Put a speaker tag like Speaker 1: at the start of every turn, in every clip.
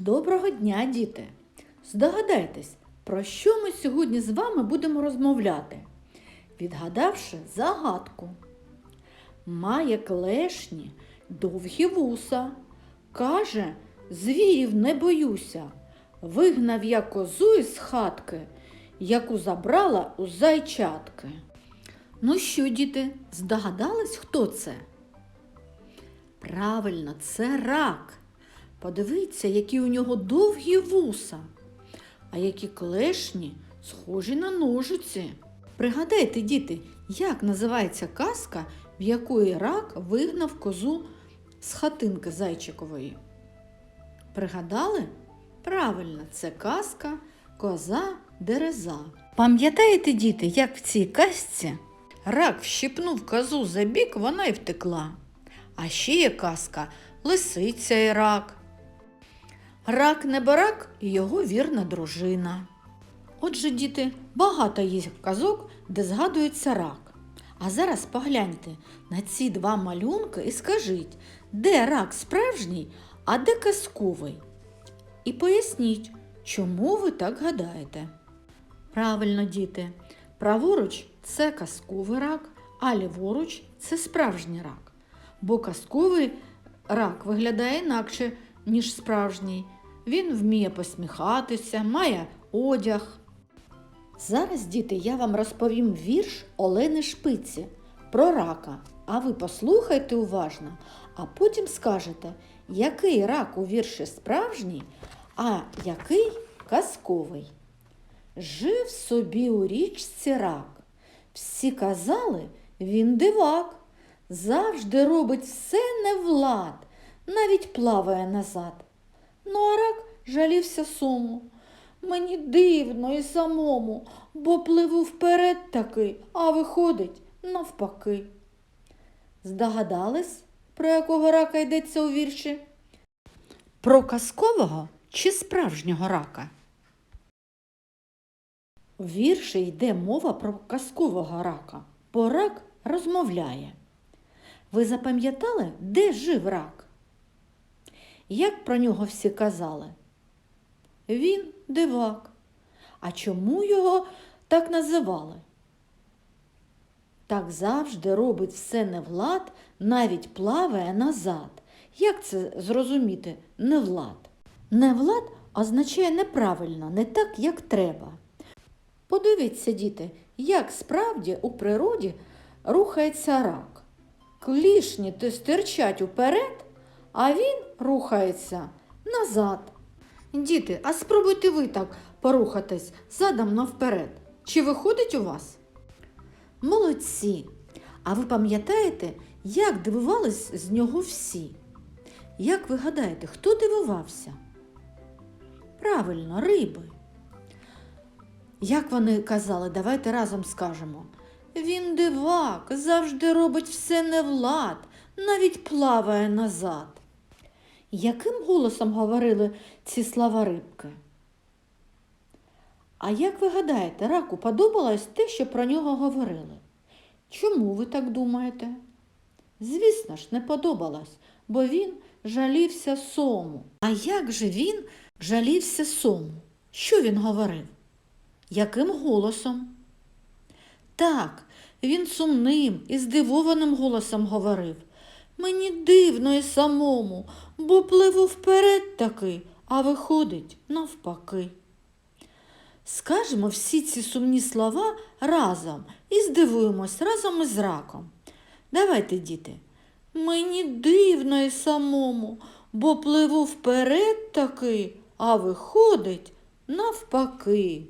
Speaker 1: Доброго дня, діти! Здогадайтесь, про що ми сьогодні з вами будемо розмовляти, відгадавши загадку. Має клешні, довгі вуса. Каже, звірів не боюся. Вигнав я козу із хатки, яку забрала у зайчатки. Ну що, діти, здогадались, хто це? Правильно, це рак. Подивіться, які у нього довгі вуса, а які клешні схожі на ножиці. Пригадайте, діти, як називається казка, в якої рак вигнав козу з хатинки зайчикової. Пригадали? Правильно, це казка Коза Дереза. Пам'ятаєте, діти, як в цій казці рак вщипнув козу за бік, вона й втекла. А ще є казка Лисиця і рак. Рак не барак і його вірна дружина. Отже, діти, багато є казок, де згадується рак. А зараз погляньте на ці два малюнки і скажіть, де рак справжній, а де казковий. І поясніть, чому ви так гадаєте. Правильно, діти, праворуч це казковий рак, а ліворуч це справжній рак. Бо казковий рак виглядає інакше, ніж справжній. Він вміє посміхатися, має одяг. Зараз, діти, я вам розповім вірш Олени Шпиці про рака. А ви послухайте уважно, а потім скажете, який рак у вірші справжній, а який казковий. Жив собі у річці рак. Всі казали, він дивак, завжди робить все не влад, навіть плаває назад. Ну а рак жалівся суму. Мені дивно і самому, бо пливу вперед таки, а виходить навпаки. Здогадались, про якого рака йдеться у вірші? Про казкового чи справжнього рака? У вірші йде мова про казкового рака, бо рак розмовляє. Ви запам'ятали, де жив рак? Як про нього всі казали? Він дивак. А чому його так називали? Так завжди робить все невлад, навіть плаває назад. Як це зрозуміти невлад? Невлад означає неправильно, не так, як треба. Подивіться, діти, як справді у природі рухається рак. Клішні стирчать уперед, а він рухається назад. Діти, а спробуйте ви так порухатись задом навперед. Чи виходить у вас? Молодці! А ви пам'ятаєте, як дивувались з нього всі? Як ви гадаєте, хто дивувався? Правильно, риби. Як вони казали, давайте разом скажемо. Він дивак, завжди робить все невлад, навіть плаває назад. Яким голосом говорили ці слова рибки? А як ви гадаєте, раку подобалось те, що про нього говорили? Чому ви так думаєте? Звісно ж, не подобалось, бо він жалівся сому. А як же він жалівся сому? Що він говорив? Яким голосом? Так, він сумним і здивованим голосом говорив. Мені дивно і самому, бо пливу вперед таки, а виходить навпаки. Скажемо всі ці сумні слова разом і здивуємось разом із раком. Давайте, діти. Мені дивно і самому, бо пливу вперед таки, а виходить навпаки.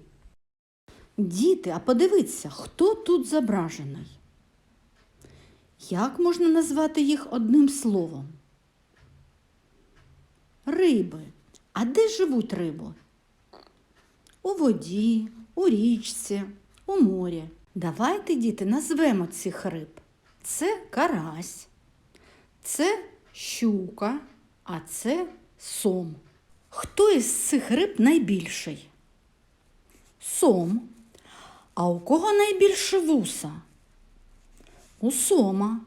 Speaker 1: Діти, а подивіться, хто тут зображений? Як можна назвати їх одним словом? Риби. А де живуть риби? У воді, у річці, у морі. Давайте, діти, назвемо цих риб. Це карась, це щука, а це сом. Хто із цих риб найбільший? Сом. А у кого найбільше вуса? У сома.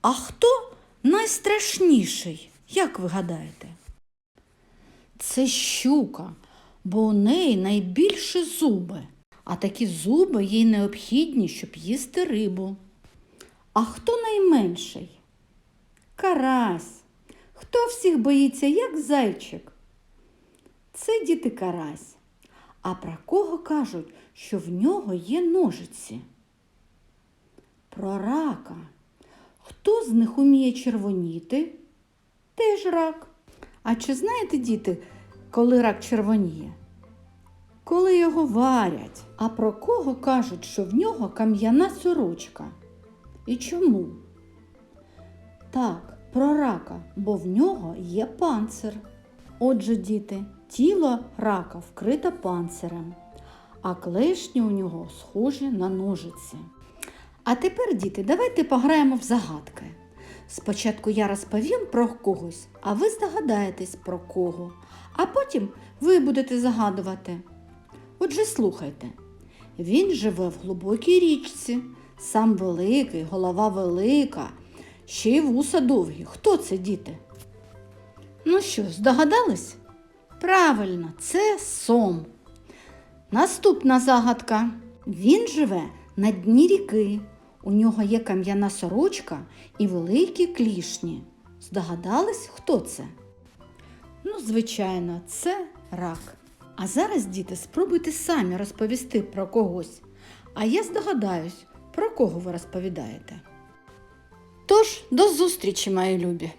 Speaker 1: А хто найстрашніший? Як ви гадаєте? Це щука, бо у неї найбільші зуби, а такі зуби їй необхідні, щоб їсти рибу. А хто найменший? Карась. Хто всіх боїться, як зайчик? Це діти карась. А про кого кажуть, що в нього є ножиці? Про рака. Хто з них уміє червоніти? Теж рак. А чи знаєте, діти, коли рак червоніє? Коли його варять. А про кого кажуть, що в нього кам'яна сорочка? І чому? Так, про рака, бо в нього є панцир. Отже, діти, тіло рака вкрите панцирем, а клешні у нього схожі на ножиці. А тепер, діти, давайте пограємо в загадки. Спочатку я розповім про когось, а ви здогадаєтесь про кого, а потім ви будете загадувати. Отже, слухайте. Він живе в глибокій річці, сам великий, голова велика, ще й вуса довгі. Хто це, діти? Ну що, здогадались? Правильно, це сом. Наступна загадка. Він живе на дні ріки. У нього є кам'яна сорочка і великі клішні. Здогадались, хто це? Ну, звичайно, це рак. А зараз, діти, спробуйте самі розповісти про когось. А я здогадаюсь, про кого ви розповідаєте. Тож, до зустрічі, мої любі!